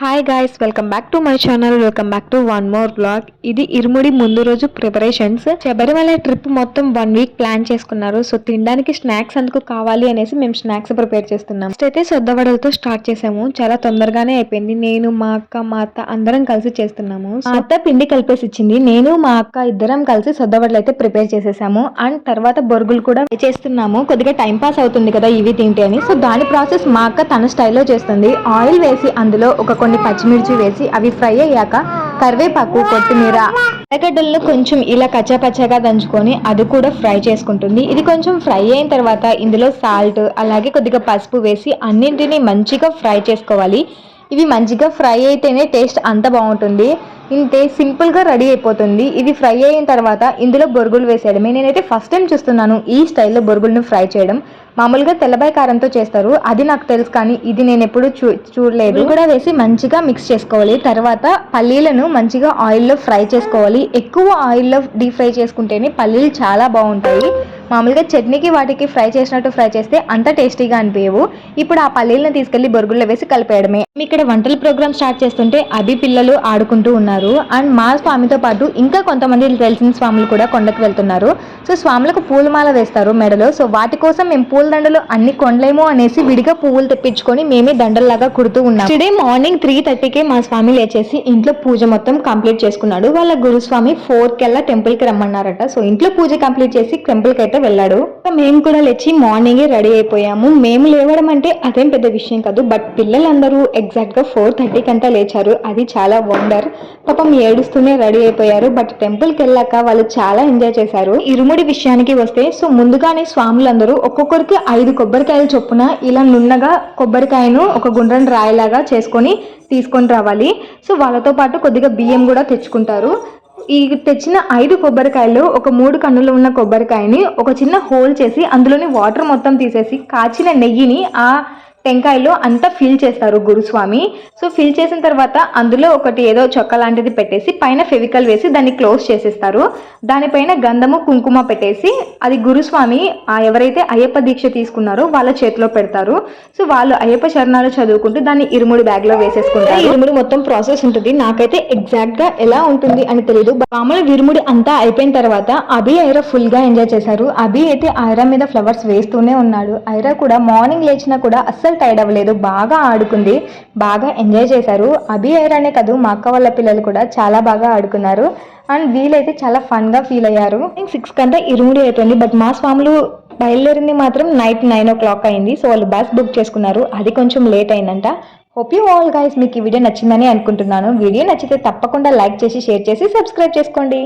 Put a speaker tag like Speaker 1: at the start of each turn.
Speaker 1: Hi guys welcome back to my channel welcome back to one more blog ఇది ఇరుముడి ముందు రోజు preparations Sabarimala trip మొత్తం వన్ వీక్ ప్లాన్ చేసుకున్నారు. సో తినడానికి స్నాక్స్ అందుకు కావాలి అనేసి మేము స్నాక్స్ ప్రిపేర్ చేస్తున్నాం. ఫస్ట్ అయితే సొద్దవడలతో స్టార్ట్ చేసాము. చాలా తొందరగానే అయిపోయింది. నేను మా అక్క మా అత్త అందరం కలిసి చేస్తున్నాము. మా అత్త పిండి కలిపేసి ఇచ్చింది. నేను మా అక్క ఇద్దరం కలిసి సొద్దవడలు అయితే ప్రిపేర్ చేసేసాము. అండ్ తర్వాత బొరుగులు కూడా చేస్తున్నాము. కొద్దిగా టైం పాస్ అవుతుంది కదా ఇవి తింటే అని. సో దాని ప్రాసెస్ మా అక్క తన స్టైల్లో చేస్తుంది. ఆయిల్ వేసి అందులో ఒక కొన్ని పచ్చిమిర్చి వేసి అవి ఫ్రై అయ్యాక కరివేపాకు కొత్తిమీర ఎర్రగడ్డలను కొంచెం ఇలా కచ్చాపచ్చాగా దంచుకొని అది కూడా ఫ్రై చేసుకుంటుంది. ఇది కొంచెం ఫ్రై అయిన తర్వాత ఇందులో సాల్ట్ అలాగే కొద్దిగా పసుపు వేసి అన్నింటినీ మంచిగా ఫ్రై చేసుకోవాలి. ఇవి మంచిగా ఫ్రై అయితేనే టేస్ట్ అంత బాగుంటుంది. ఇంతే సింపుల్గా రెడీ అయిపోతుంది. ఇది ఫ్రై అయిన తర్వాత ఇందులో బొరుగులు వేసేయడమే. నేనైతే ఫస్ట్ టైం చూస్తున్నాను ఈ స్టైల్లో బొరుగులను ఫ్రై చేయడం. మామూలుగా తెల్లబాయి కారంతో చేస్తారు. అది నాకు తెలుసు కానీ ఇది నేను ఎప్పుడు చూ చూడలేదు. కూడా వేసి మంచిగా మిక్స్ చేసుకోవాలి. తర్వాత పల్లీలను మంచిగా ఆయిల్లో ఫ్రై చేసుకోవాలి. ఎక్కువ ఆయిల్లో డీప్ ఫ్రై చేసుకుంటేనే పల్లీలు చాలా బాగుంటాయి. మామూలుగా చట్నీకి వాటికి ఫ్రై చేసినట్టు ఫ్రై చేస్తే అంత టేస్టీగా అనిపించవు. ఇప్పుడు ఆ పల్లీలను తీసుకెళ్ళి బొరుగుల్లో వేసి కలిపేయడమే. ఇక్కడ వంటల ప్రోగ్రామ్ స్టార్ట్ చేస్తుంటే అభి పిల్లలు ఆడుకుంటూ ఉన్నారు. అండ్ మా స్వామితో పాటు ఇంకా కొంతమంది తెలిసిన స్వాములు కూడా కొండకు వెళ్తున్నారు. సో స్వాములకు పూలమాల వేస్తారు మెడలో. సో వాటి కోసం మేము పూల దండలు అన్ని కొండలేమో అనేసి విడిగా పువ్వులు తెప్పించుకొని మేమే దండల్లాగా కుడుతూ ఉన్నాం. టుడే మార్నింగ్ త్రీ థర్టీకే మా స్వామి లేచేసి ఇంట్లో పూజ మొత్తం కంప్లీట్ చేసుకున్నాడు. వాళ్ళ గురుస్వామి ఫోర్ కెల్లా టెంపుల్కి రమ్మన్నారట. సో ఇంట్లో పూజ కంప్లీట్ చేసి టెంపుల్కి అయితే వెళ్ళాడు. మేము కూడా లేచి మార్నింగే రెడీ అయిపోయాము. మేము లేవడం అంటే అదేం పెద్ద విషయం కాదు బట్ పిల్లలందరూ ఎగ్జాక్ట్గా ఫోర్ థర్టీకి అంతా లేచారు. అది చాలా వండర్ పాపం ఏడుస్తూనే రెడీ అయిపోయారు బట్ టెంపుల్కి వెళ్ళాక వాళ్ళు చాలా ఎంజాయ్ చేశారు. ఇరుముడి విషయానికి వస్తే సో ముందుగానే స్వాములందరూ ఒక్కొక్కరికి ఐదు కొబ్బరికాయలు చొప్పున ఇలా నున్నగా కొబ్బరికాయను ఒక గుండ్రని రాయిలాగా చేసుకొని తీసుకొని రావాలి. సో వాళ్ళతో పాటు కొద్దిగా బియ్యం కూడా తెచ్చుకుంటారు. ఈ తెచ్చిన ఐదు కొబ్బరికాయలు ఒక మూడు కన్నులు ఉన్న కొబ్బరికాయని ఒక చిన్న హోల్ చేసి అందులోని వాటర్ మొత్తం తీసేసి కాచిన నెయ్యిని ఆ టెంకాయలో అంతా ఫిల్ చేస్తారు గురుస్వామి. సో ఫిల్ చేసిన తర్వాత అందులో ఒకటి ఏదో చొక్క లాంటిది పెట్టేసి పైన ఫెవికల్ వేసి దాన్ని క్లోజ్ చేసేస్తారు. దానిపైన గంధము కుంకుమ పెట్టేసి అది గురుస్వామి ఆ ఎవరైతే అయ్యప్ప దీక్ష తీసుకున్నారో వాళ్ళ చేతిలో పెడతారు. సో వాళ్ళు అయ్యప్ప చరణాలు చదువుకుంటూ దాన్ని ఇరుముడి బ్యాగ్లో వేసేసుకుంటారు ఇరుముడి మొత్తం ప్రాసెస్ ఉంటుంది. నాకైతే ఎగ్జాక్ట్గా ఎలా ఉంటుంది అని తెలియదు మామూలు విరుముడి అంతా అయిపోయిన తర్వాత అభి ఐరా ఫుల్గా ఎంజాయ్ చేశారు. అభి అయితే ఐరా మీద ఫ్లవర్స్ వేస్తూనే ఉన్నాడు. ఐరా కూడా మార్నింగ్ లేచినా కూడా అస్సలు అస్సలు టైర్డ్ అవ్వలేదు. బాగా ఆడుకుంది. బాగా ఎంజాయ్ చేశారు. అభి ఐరానే కాదు మా అక్క వాళ్ళ పిల్లలు కూడా చాలా బాగా ఆడుకున్నారు. అండ్ వీలైతే చాలా ఫన్గా ఫీల్ అయ్యారు. సిక్స్ కంతా ఇరుముడి అయిపోయింది. బట్ మా స్వాములు బయలుదేరింది మాత్రం నైట్ నైన్ ఓ క్లాక్ అయింది. సో వాళ్ళు బస్ బుక్ చేసుకున్నారు. అది కొంచెం లేట్ అయిందంట. హోప్ యూ ఆల్ గైస్ మీకు ఈ వీడియో నచ్చిందని అనుకుంటున్నాను. వీడియో నచ్చితే తప్పకుండా లైక్ చేసి షేర్ చేసి సబ్స్క్రైబ్ చేసుకోండి.